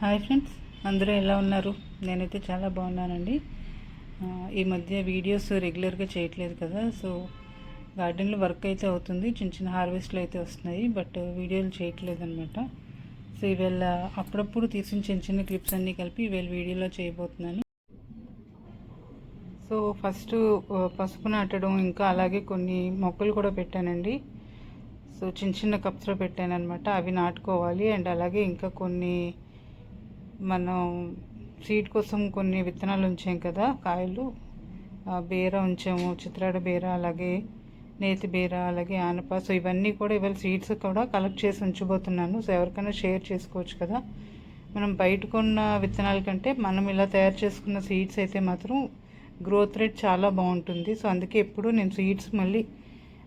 Hi friends అందరూ ఎలా ఉన్నారు? నేనైతే చాలా బాగున్నానండి. ఈ మధ్య వీడియోస్ రెగ్యులర్గా చేయట్లేదు కదా సో గార్డెన్లో వర్క్ అయితే అవుతుంది చిన్న చిన్న హార్వెస్ట్లు అయితే వస్తున్నాయి బట్ వీడియోలు చేయట్లేదు అనమాట సో ఈవేళ అప్పుడప్పుడు తీసిన చిన్న చిన్న క్లిప్స్ అన్నీ కలిపి ఈవేళ వీడియోలో చేయబోతున్నాను. సో ఫస్ట్ పసుపు నాటడం ఇంకా అలాగే కొన్ని మొక్కలు కూడా పెట్టానండి. సో చిన్న చిన్న కప్స్లో పెట్టాను అనమాట అవి నాటుకోవాలి అండ్ అలాగే ఇంకా కొన్ని మనం సీడ్ కోసం కొన్ని విత్తనాలు ఉంచాం కదా కాయలు. బీర ఉంచాము చిత్రాడ బీర అలాగే నేతి బీర అలాగే ఆనపాసు ఇవన్నీ కూడా ఇవాళ సీడ్స్ కూడా కలెక్ట్ చేసి ఉంచబోతున్నాను. సో ఎవరికైనా షేర్ చేసుకోవచ్చు కదా. మనం బయట కొన్న విత్తనాల కంటే మనం ఇలా తయారు చేసుకున్న సీడ్స్ అయితే మాత్రం గ్రోత్ రేట్ చాలా బాగుంటుంది. సో అందుకే ఎప్పుడు నేను సీడ్స్ మళ్ళీ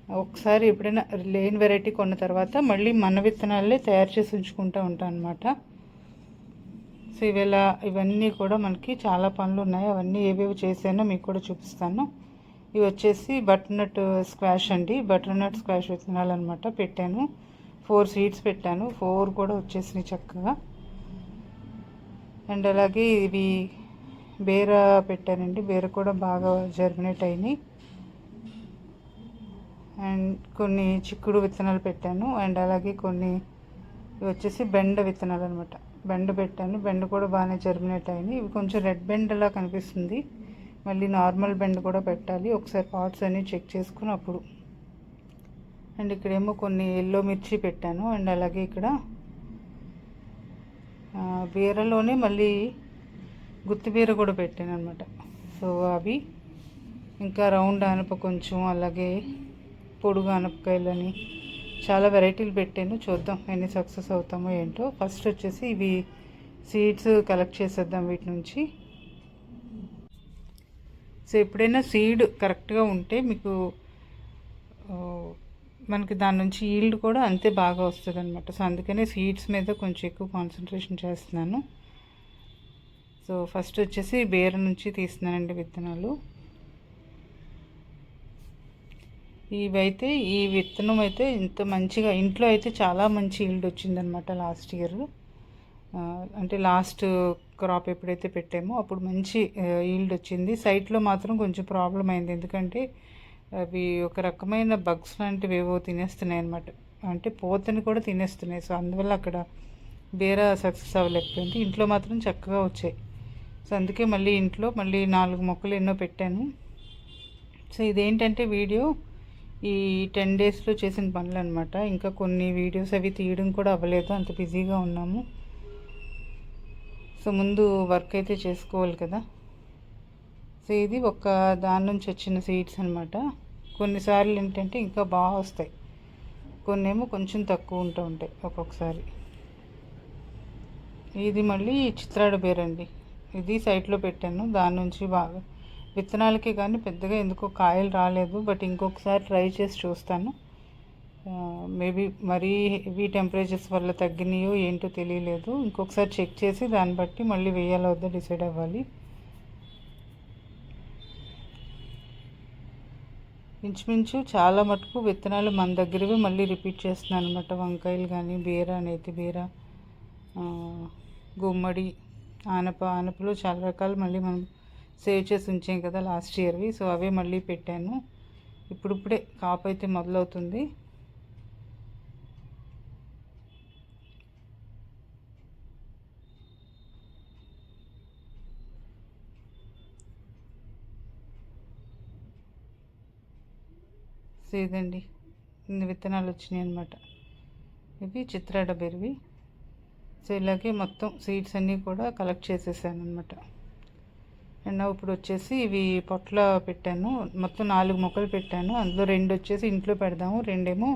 ఒకసారి ఎప్పుడైనా లేని వెరైటీ కొన్న తర్వాత మళ్ళీ మన విత్తనాలే తయారు చేసి ఉంచుకుంటూ ఉంటాను అనమాట సో ఇవన్నీ కూడా మనకి చాలా పనులు ఉన్నాయి. అవన్నీ ఏవేవి చేశానో మీకు కూడా చూపిస్తాను. ఇవి వచ్చేసి బటర్నట్ స్క్వాష్ అండి. బటర్నట్ స్క్వాష్ విత్తనాలు అనమాట పెట్టాను. ఫోర్ సీడ్స్ పెట్టాను. ఫోర్ కూడా వచ్చేసినాయి చక్కగా. అండ్ అలాగే ఇవి బేర పెట్టానండి. బేర కూడా బాగా జర్మినేట్ అయినాయి. అండ్ కొన్ని చిక్కుడు విత్తనాలు పెట్టాను. అండ్ అలాగే కొన్ని ఇవి వచ్చేసి బెండ విత్తనాలు అనమాట బెండ్ పెట్టాను. బెండ్ కూడా బాగానే జర్మినేట్ అయింది. ఇవి కొంచెం రెడ్ బెండ్ లా కనిపిస్తుంది. మళ్ళీ నార్మల్ బెండ్ కూడా పెట్టాలి. ఒకసారి పార్ట్స్ అన్నీ చెక్ చేసుకుని అప్పుడు. అండ్ ఇక్కడేమో కొన్ని ఎల్లో మిర్చి పెట్టాను. అండ్ అలాగే ఇక్కడ బీరలోనే మళ్ళీ గుత్తి బీర కూడా పెట్టాను అనమాట సో అవి ఇంకా రౌండ్ ఆనప కొంచెం అలాగే పొడుగు అనపకాయలని చాలా వెరైటీలు పెట్టాను. చూద్దాం ఎన్ని సక్సెస్ అవుతామో ఏంటో. ఫస్ట్ వచ్చేసి ఇవి సీడ్స్ కలెక్ట్ చేసేద్దాం వీటి నుంచి. సో ఎప్పుడైనా సీడ్ కరెక్ట్గా ఉంటే మీకు మనకి దాని నుంచి ఈల్డ్ కూడా అంతే బాగా వస్తుంది అనమాట సో అందుకనే సీడ్స్ మీద కొంచెం ఎక్కువ కాన్సన్ట్రేషన్ చేస్తున్నాను. సో ఫస్ట్ వచ్చేసి బేర నుంచి తీస్తున్నానండి విత్తనాలు. ఇవైతే ఈ విత్తనం అయితే ఇంత మంచిగా ఇంట్లో అయితే చాలా మంచి ఈల్డ్ వచ్చిందనమాట లాస్ట్ ఇయర్ అంటే లాస్ట్ క్రాప్ ఎప్పుడైతే పెట్టామో అప్పుడు మంచి ఈల్డ్ వచ్చింది. సైట్లో మాత్రం కొంచెం ప్రాబ్లం అయింది. ఎందుకంటే అవి ఒక రకమైన బగ్స్ లాంటివి ఏవో తినేస్తున్నాయి అనమాట అంటే పోతని కూడా తినేస్తున్నాయి. సో అందువల్ల అక్కడ బేర సక్సెస్ అవ్వలేకపోయింది. ఇంట్లో మాత్రం చక్కగా వచ్చాయి. సో అందుకే మళ్ళీ ఇంట్లో మళ్ళీ నాలుగు మొక్కలు ఎన్నో పెట్టాను. సో ఇదేంటంటే వీడియో? ఈ టెన్ డేస్లో చేసిన పనులు అనమాట ఇంకా కొన్ని వీడియోస్ అవి తీయడం కూడా అవ్వలేదు. అంత బిజీగా ఉన్నాము. సో ముందు వర్క్ అయితే చేసుకోవాలి కదా. సో ఇది ఒక దాని నుంచి వచ్చిన సీడ్స్ అనమాట. కొన్నిసార్లు ఏంటంటే ఇంకా బాగా వస్తాయి. కొన్ని ఏమో కొంచెం తక్కువ ఉంటూ ఉంటాయి ఒక్కొక్కసారి. ఇది మళ్ళీ చిత్రాడ బేరండి. ఇది సైట్లో పెట్టాను. దాని నుంచి బాగా విత్తనాలకి కానీ పెద్దగా ఎందుకో కాయలు రాలేదు బట్ ఇంకొకసారి ట్రై చేసి చూస్తాను. మేబీ మరీ హెవీ టెంపరేచర్స్ వల్ల తగ్గినాయో ఏంటో తెలియలేదు. ఇంకొకసారి చెక్ చేసి దాన్ని బట్టి మళ్ళీ వేయాలో వద్దో డిసైడ్ అవ్వాలి. ఇంచుమించు చాలా మటుకు విత్తనాలు మన దగ్గరవి మళ్ళీ రిపీట్ చేస్తున్నాను అనమాట వంకాయలు కానీ బీర నేతి బీర గుమ్మడి ఆనప ఆనపలో చాలా రకాలు మళ్ళీ మనం సేవ్ చేసి ఉంచాం కదా లాస్ట్ ఇయర్వి. సో అవే మళ్ళీ పెట్టాను. ఇప్పుడిప్పుడే కాపు అయితే మొదలవుతుంది. సో ఇదండి. ఇన్ని విత్తనాలు వచ్చినాయి అనమాట ఇవి చిత్రాడ బెరివి సో ఇలాగే మొత్తం సీడ్స్ అన్నీ కూడా కలెక్ట్ చేసేసాను అనమాట అండ్ ఇప్పుడు వచ్చేసి ఇవి పొట్ల పెట్టాను. మొత్తం నాలుగు మొక్కలు పెట్టాను. అందులో రెండు వచ్చేసి ఇంట్లో పెడదాము రెండేమో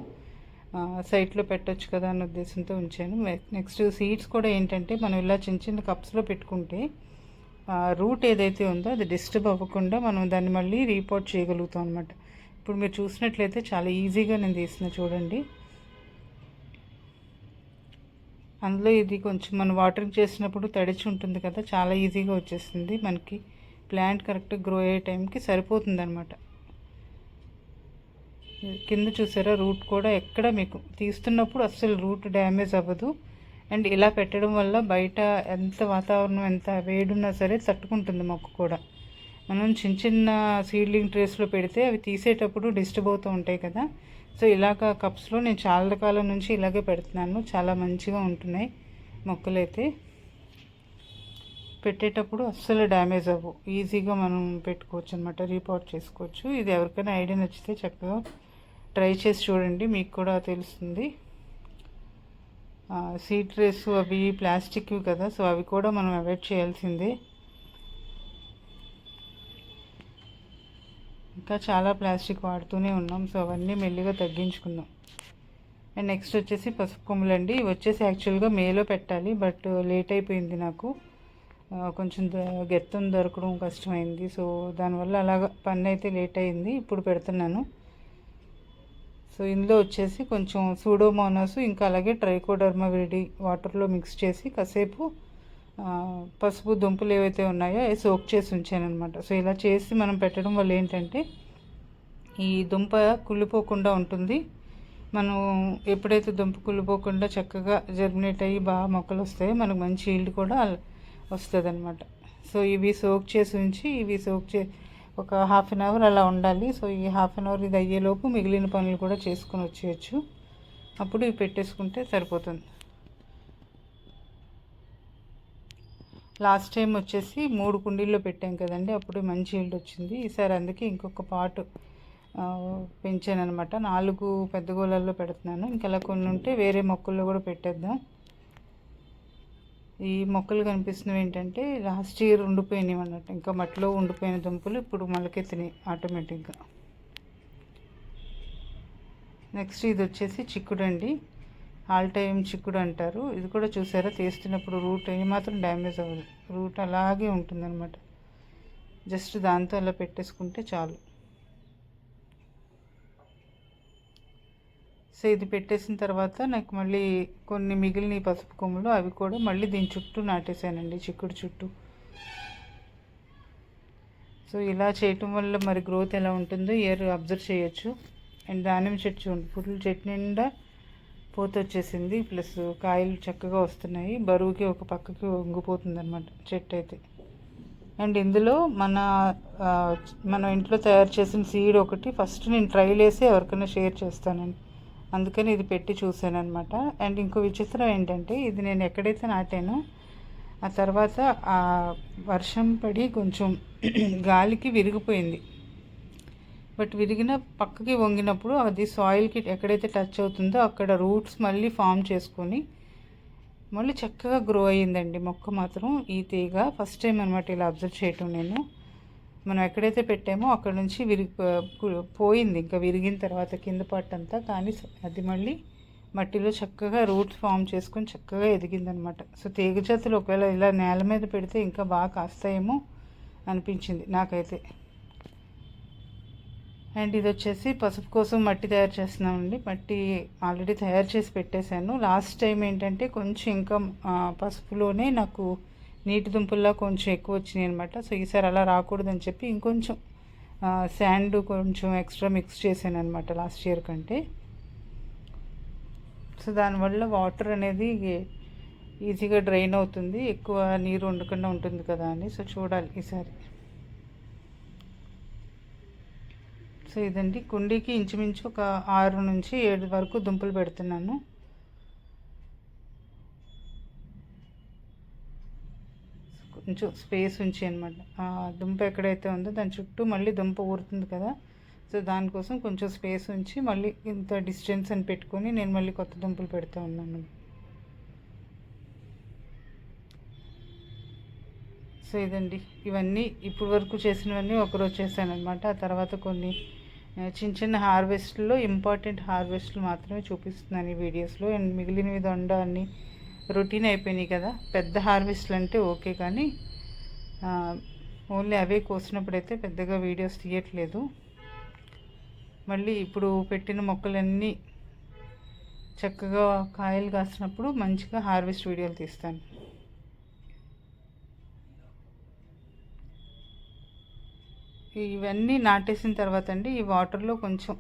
సైట్లో పెట్టొచ్చు కదా అన్న ఉద్దేశంతో ఉంచాను. నెక్స్ట్ సీడ్స్ కూడా ఏంటంటే మనం ఇలా చిన్న చిన్న కప్స్లో పెట్టుకుంటే రూట్ ఏదైతే ఉందో అది డిస్టర్బ్ అవ్వకుండా మనం దాన్ని మళ్ళీ రీపోర్ట్ చేయగలుగుతాం అనమాట ఇప్పుడు మీరు చూసినట్లయితే చాలా ఈజీగా నేను తీసిన చూడండి. అందులో ఇది కొంచెం మనం వాటరింగ్ చేసినప్పుడు తడిచి ఉంటుంది కదా చాలా ఈజీగా వచ్చేస్తుంది. మనకి ప్లాంట్ కరెక్ట్గా గ్రో అయ్యే టైంకి సరిపోతుంది అనమాట కింద చూసారా రూట్ కూడా ఎక్కడ మీకు తీస్తున్నప్పుడు అస్సలు రూట్ డ్యామేజ్ అవ్వదు. అండ్ ఇలా పెట్టడం వల్ల బయట ఎంత వాతావరణం ఎంత వేడున్నా సరే తట్టుకుంటుంది మొక్క కూడా. మనం చిన్న చిన్న సీడ్లింగ్ ట్రేస్లో పెడితే అవి తీసేటప్పుడు డిస్టర్బ్ అవుతూ ఉంటాయి కదా. సో ఇలాగ కప్స్లో నేను చాలా కాలం నుంచి ఇలాగే పెడుతున్నాను. చాలా మంచిగా ఉంటున్నాయి మొక్కలైతే. పెట్టేటప్పుడు అస్సలు డ్యామేజ్ అవ్వు. ఈజీగా మనం పెట్టుకోవచ్చు అనమాట రీపాట్ చేసుకోవచ్చు. ఇది ఎవరికైనా ఐడియా నచ్చితే చక్కగా ట్రై చేసి చూడండి మీకు కూడా తెలుస్తుంది. సీట్ రేసు అవి ప్లాస్టిక్వి కదా సో అవి కూడా మనం అవాయిడ్ చేయాల్సిందే. ఇంకా చాలా ప్లాస్టిక్ వాడుతూనే ఉన్నాం. సో అవన్నీ మెల్లిగా తగ్గించుకుందాం. అండ్ నెక్స్ట్ వచ్చేసి పసుపు కొమ్ములండి ఇవి వచ్చేసి యాక్చువల్గా మేలో పెట్టాలి బట్ లేట్ అయిపోయింది నాకు. కొంచెం గెత్తం దొరకడం కష్టమైంది. సో దానివల్ల అలాగ పని అయితే లేట్ అయింది. ఇప్పుడు పెడుతున్నాను. సో ఇందులో వచ్చేసి కొంచెం సూడోమోనాస్ ఇంకా అలాగే ట్రైకోడర్మా వేడి వాటర్లో మిక్స్ చేసి కాసేపు పసుపు దుంపలు ఏవైతే ఉన్నాయో అవి సోక్ చేసి ఉంచాను అనమాట సో ఇలా చేసి మనం పెట్టడం వల్ల ఏంటంటే ఈ దుంప కుళ్ళిపోకుండా ఉంటుంది. మనం ఎప్పుడైతే దుంప కుళ్ళిపోకుండా చక్కగా జర్మినేట్ అయ్యి బాగా మొక్కలు వస్తాయో మనకు మంచి ఈల్డ్ కూడా వస్తుంది అనమాట సో ఇవి సోక్ చేసి ఉంచి ఇవి సోక్ చే ఒక హాఫ్ అన్ అవర్ అలా ఉండాలి. సో ఈ హాఫ్ అన్ అవర్ ఇది అయ్యేలోపు మిగిలిన పనులు కూడా చేసుకొని వచ్చేయచ్చు. అప్పుడు ఇవి పెట్టేసుకుంటే సరిపోతుంది. లాస్ట్ టైం వచ్చేసి మూడు కుండీల్లో పెట్టాం కదండి అప్పుడు మంచి ఈల్డ్ వచ్చింది. ఈసారి అందుకే ఇంకొక పాటు పెంచాను అనమాట నాలుగు పెద్ద గోళాల్లో పెడుతున్నాను. ఇంకా కొన్ని ఉంటే వేరే మొక్కల్లో కూడా పెట్టేద్దాం. ఈ మొక్కలు కనిపిస్తున్నవి ఏంటంటే లాస్ట్ ఇయర్ ఉండిపోయినాయి అన్నట్టు. ఇంకా మట్టిలో ఉండిపోయిన దుంపలు ఇప్పుడు మొలకెత్తినాయి ఆటోమేటిక్గా. నెక్స్ట్ ఇది వచ్చేసి చిక్కుడు అండి. ఆల్ టైమ్ చిక్కుడు అంటారు. ఇది కూడా చూసారా? తీస్తున్నప్పుడు రూట్ ఏమాత్రం డ్యామేజ్ అవ్వదు. రూట్ అలాగే ఉంటుందన్నమాట. జస్ట్ దాంతో అలా పెట్టేసుకుంటే చాలు. సో ఇది పెట్టేసిన తర్వాత నాకు మళ్ళీ కొన్ని మిగిలిన పసుపు కొమ్ములు అవి కూడా మళ్ళీ దీని చుట్టూ నాటేశానండి చిక్కుడు చుట్టూ. సో ఇలా చేయటం వల్ల మరి గ్రోత్ ఎలా ఉంటుందో ఇయర్ అబ్జర్వ్ చేయొచ్చు. అండ్ దానిమ్మ చెట్టు చూడండి. పుట్ల చెట్టు నిండా పూత వచ్చేసింది ప్లస్ కాయలు చక్కగా వస్తున్నాయి. బరువుకి ఒక పక్కకి వంగిపోతుంది అనమాట చెట్టు అయితే అండ్ ఇందులో మన మన ఇంట్లో తయారు చేసిన సీడ్ ఒకటి ఫస్ట్ నేను ట్రైల్ వేసి ఎవరికైనా షేర్ చేస్తానండి. అందుకని ఇది పెట్టి చూశాను అనమాట అండ్ ఇంకో విచిత్రం ఏంటంటే ఇది నేను ఎక్కడైతే నాటానో ఆ తర్వాత ఆ వర్షం పడి కొంచెం గాలికి విరిగిపోయింది. బట్ విరిగిన పక్కకి వంగినప్పుడు అది సాయిల్కి ఎక్కడైతే టచ్ అవుతుందో అక్కడ రూట్స్ మళ్ళీ ఫామ్ చేసుకొని మళ్ళీ చక్కగా గ్రో అయ్యిందండి మొక్క మాత్రం ఈ తీగ. ఫస్ట్ టైం అనమాట ఇలా అబ్జర్వ్ చేయటం నేను. మనం ఎక్కడైతే పెట్టామో అక్కడ నుంచి విరిగి పోయింది. ఇంకా విరిగిన తర్వాత కింద పట్టంతా కానీ అది మళ్ళీ మట్టిలో చక్కగా రూట్స్ ఫామ్ చేసుకొని చక్కగా ఎదిగిందనమాట సో తీగ జాతులు ఒకవేళ ఇలా నేల మీద పెడితే ఇంకా బాగా కాస్తాయేమో అనిపించింది నాకైతే. అండ్ ఇది వచ్చేసి పసుపు కోసం మట్టి తయారు చేస్తున్నామండి. మట్టి ఆల్రెడీ తయారు చేసి పెట్టేశాను. లాస్ట్ టైం ఏంటంటే కొంచెం ఇంకా పసుపులోనే నాకు నీటి దుంపుల్లా కొంచెం ఎక్కువ వచ్చినాయి అనమాట సో ఈసారి అలా రాకూడదని చెప్పి ఇంకొంచెం శాండ్ కొంచెం ఎక్స్ట్రా మిక్స్ చేశాను అనమాట లాస్ట్ ఇయర్ కంటే. సో దానివల్ల వాటర్ అనేది ఈజీగా డ్రైన్ అవుతుంది. ఎక్కువ నీరు ఉండకుండా ఉంటుంది కదా అని. సో చూడాలి ఈసారి. సో ఇదండి. కుండీకి ఇంచుమించు ఒక ఆరు నుంచి ఏడు వరకు దుంపలు పెడుతున్నాను. కొంచెం స్పేస్ ఉంచి అనమాట ఆ దుంప ఎక్కడైతే ఉందో దాని చుట్టూ మళ్ళీ దుంప ఊరుతుంది కదా. సో దానికోసం కొంచెం స్పేస్ ఉంచి మళ్ళీ ఇంత డిస్టెన్స్ అని పెట్టుకొని నేను మళ్ళీ కొత్త దుంపలు పెడుతూ ఉన్నాను. సో ఇదండి. ఇవన్నీ ఇప్పుడు వరకు చేసినవన్నీ ఒకరోజు చేశాను అనమాట ఆ తర్వాత కొన్ని చిన్న చిన్న హార్వెస్ట్లో ఇంపార్టెంట్ హార్వెస్ట్లు మాత్రమే చూపిస్తున్నాను ఈ వీడియోస్లో. అండ్ మిగిలినవి దొండ అన్ని రొటీన్ అయిపోయినాయి కదా. పెద్ద హార్వెస్ట్లు అంటే ఓకే కానీ ఓన్లీ అవే కోసినప్పుడైతే పెద్దగా వీడియోస్ తీయట్లేదు. మళ్ళీ ఇప్పుడు పెట్టిన మొక్కలన్నీ చక్కగా కాయలు కాసినప్పుడు మంచిగా హార్వెస్ట్ వీడియోలు తీస్తాను. ఇవన్నీ నాటేసిన తర్వాత అండి ఈ వాటర్లో కొంచెం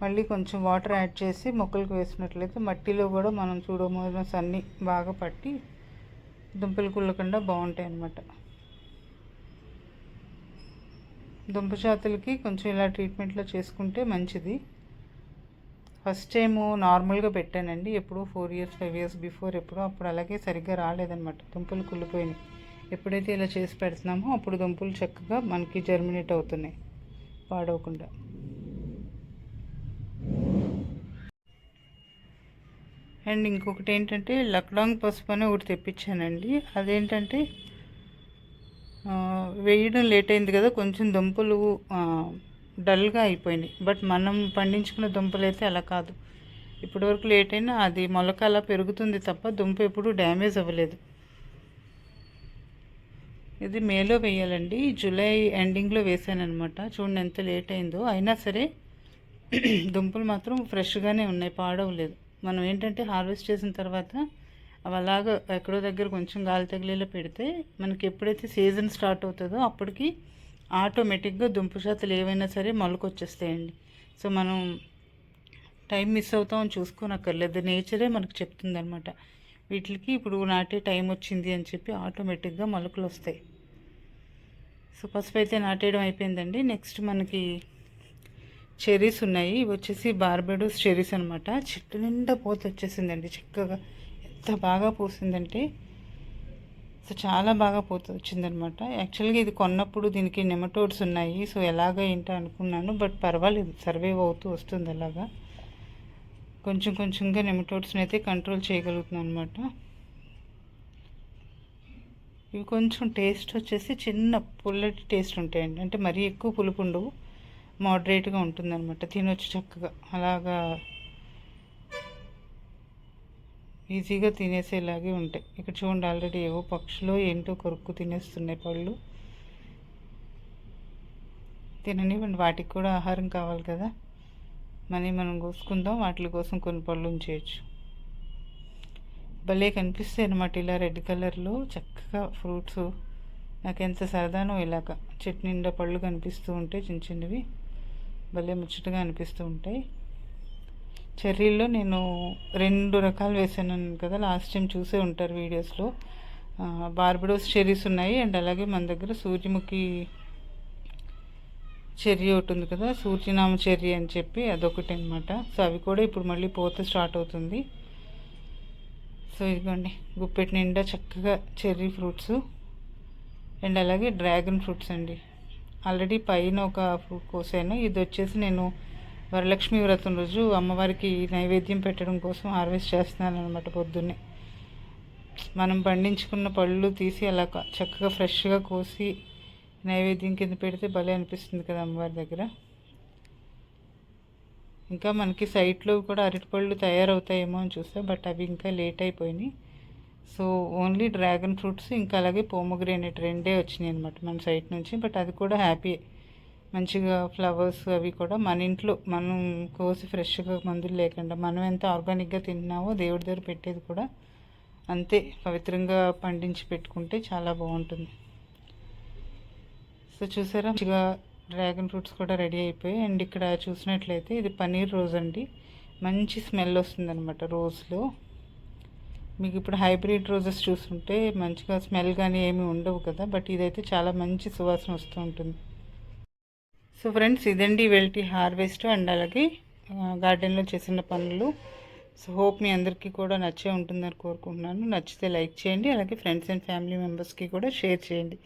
మళ్ళీ కొంచెం వాటర్ యాడ్ చేసి మొక్కలకు వేసినట్లయితే మట్టిలో కూడా మనం చూడమోనస్ అన్నీ బాగా పట్టి దుంపలు కుళ్ళకుండా బాగుంటాయి అన్నమాట. దుంప జాతులకి కొంచెం ఇలా ట్రీట్మెంట్లో చేసుకుంటే మంచిది. ఫస్ట్ టైం నార్మల్గా పెట్టానండి ఎప్పుడో four years five years before ఎప్పుడో అప్పుడు అలాగే సరిగ్గా రాలేదన్నమాట దుంపలు కుళ్ళిపోయినాయి. ఎప్పుడైతే ఇలా చేసి పెడుతున్నామో అప్పుడు దుంపలు చక్కగా మనకి జర్మినేట్ అవుతున్నాయి. పాడవకుండా. అండ్ ఇంకొకటి ఏంటంటే లక్డాంగ్ పసుపు అని ఒకటి తెప్పించానండి. అదేంటంటే వేయడం లేట్ అయింది కదా కొంచెం దుంపలు డల్గా అయిపోయినాయి. బట్ మనం పండించుకున్న దుంపలు అయితే అలా కాదు. ఇప్పటివరకు లేట్ అయినా అది మొలక అలా పెరుగుతుంది తప్ప దుంప ఎప్పుడు డ్యామేజ్ అవ్వలేదు. ఇది మేలో వేయాలండి. జూలై ఎండింగ్లో వేసాను అనమాట చూడండి ఎంత లేట్ అయిందో. అయినా సరే దుంపలు మాత్రం ఫ్రెష్గానే ఉన్నాయి. పాడవలేదు. మనం ఏంటంటే హార్వెస్ట్ చేసిన తర్వాత అవి అలాగ ఎక్కడో దగ్గర కొంచెం గాలి తగిలేలా పెడితే మనకి ఎప్పుడైతే సీజన్ స్టార్ట్ అవుతుందో అప్పటికి ఆటోమేటిక్గా దుంప శాతలు ఏవైనా సరే మొలకొచ్చేస్తాయండి. సో మనం టైం మిస్ అవుతామని చూసుకోనక్కర్లేదు. నేచరే మనకు చెప్తుంది అనమాట వీటికి ఇప్పుడు నాటే టైం వచ్చింది అని చెప్పి ఆటోమేటిక్గా మొలకలు వస్తాయి సో పసుపు అయితే నాటేయడం అయిపోయిందండి. నెక్స్ట్ మనకి చెర్రీస్ ఉన్నాయి. ఇవి వచ్చేసి బార్బెడోస్ చెర్రీస్ అనమాట చెట్టు నిండా పోత వచ్చేసిందండి. చక్కగా ఎంత బాగా పూసిందంటే సో చాలా బాగా పోత వచ్చిందనమాట యాక్చువల్గా ఇది కొన్నప్పుడు దీనికి నెమటోడ్స్ ఉన్నాయి. సో ఎలాగ ఏంటో అనుకున్నాను. బట్ పర్వాలేదు. సర్వైవ్ అవుతూ వస్తుంది అలాగా. కొంచెం కొంచెంగా నెమటోడ్స్ని అయితే కంట్రోల్ చేయగలుగుతున్నాను అనమాట ఇవి కొంచెం టేస్ట్ వచ్చేసి చిన్న పుల్లటి టేస్ట్ ఉంటాయండి. అంటే మరీ ఎక్కువ పులుపు ఉండవు. మోడరేట్గా ఉంటుందన్నమాట. తినొచ్చు చక్కగా. అలాగా ఈజీగా తినేసేలాగే ఉంటాయి. ఇక్కడ చూడండి ఆల్రెడీ ఏవో పక్షులు ఏంటో కొరుక్కు తినేస్తున్నాయి పళ్ళు. తిననివ్వండి. వాటికి కూడా ఆహారం కావాలి కదా. మనీ మనం కోసుకుందాం. వాటి కోసం కొన్ని పళ్ళు ఉంచేయచ్చు. భలే కనిపిస్తాయి అనమాట ఇలా రెడ్ కలర్లో. చక్కగా ఫ్రూట్స్. నాకు ఎంత సరదానో ఇలాగ. చెట్టు నిండా పళ్ళు కనిపిస్తూ ఉంటాయి చిన్న చిన్నవి. భలే ముచ్చటగా అనిపిస్తూ ఉంటాయి. చెర్రీల్లో నేను రెండు రకాలు వేసాను కదా లాస్ట్ టైం చూసే ఉంటారు వీడియోస్లో. బార్బడోస్ చెర్రీస్ ఉన్నాయి అండ్ అలాగే మన దగ్గర సూర్యముఖి చెర్రీ ఒకటి ఉంది కదా సూర్యనామ చెర్రీ అని చెప్పి అదొకటి అనమాట సో అవి కూడా ఇప్పుడు మళ్ళీ పోత స్టార్ట్ అవుతుంది. సో ఇదిగోండి గుప్పెట్ నిండా చక్కగా చెర్రీ ఫ్రూట్స్ అండ్ అలాగే డ్రాగన్ ఫ్రూట్స్ అండి. ఆల్రెడీ పైన ఒక ఫ్రూట్ కోసాను. ఇది వచ్చేసి నేను వరలక్ష్మి వ్రతం రోజు అమ్మవారికి నైవేద్యం పెట్టడం కోసం హార్వెస్ట్ చేస్తున్నాను అనమాట పొద్దున్నే. మనం పండించుకున్న పళ్ళు తీసి అలా చక్కగా ఫ్రెష్గా కోసి నైవేద్యం కింద పెడితే భలే అనిపిస్తుంది కదా అమ్మవారి దగ్గర. ఇంకా మనకి సైట్లో కూడా అరటిపళ్ళు తయారవుతాయేమో అని చూస్తే బట్ అవి ఇంకా లేట్ అయిపోయినాయి. సో ఓన్లీ డ్రాగన్ ఫ్రూట్స్ ఇంకా అలాగే పోమోగ్రేనేట్ రెండే వచ్చినాయి అనమాట మన సైట్ నుంచి. బట్ అది కూడా హ్యాపీ. మంచిగా ఫ్లవర్స్ అవి కూడా మన ఇంట్లో మనం కోసి ఫ్రెష్గా మందులు లేకుండా మనం ఎంత ఆర్గానిక్గా తిన్నామో దేవుడి దగ్గర పెట్టేది కూడా అంతే. పవిత్రంగా పండించి పెట్టుకుంటే చాలా బాగుంటుంది. సో చూసారా? మంచిగా డ్రాగన్ ఫ్రూట్స్ కూడా రెడీ అయిపోయాయి అండ్ ఇక్కడ చూసినట్లయితే ఇది పన్నీర్ రోజ్ అండి. మంచి స్మెల్ వస్తుంది అనమాట రోజ్లో. మీకు ఇప్పుడు హైబ్రిడ్ రోజెస్ చూస్తుంటే మంచిగా స్మెల్ కానీ ఏమీ ఉండవు కదా బట్ ఇదైతే చాలా మంచి సువాసన వస్తూ ఉంటుంది. సో ఫ్రెండ్స్ ఇదండి వెల్టీ హార్వెస్ట్ అండ్ అలాగే గార్డెన్లో చేసిన పనులు. సో హోప్ మీ అందరికీ కూడా నచ్చే ఉంటుందని కోరుకుంటున్నాను. నచ్చితే లైక్ చేయండి అలాగే ఫ్రెండ్స్ అండ్ ఫ్యామిలీ మెంబర్స్కి కూడా షేర్ చేయండి.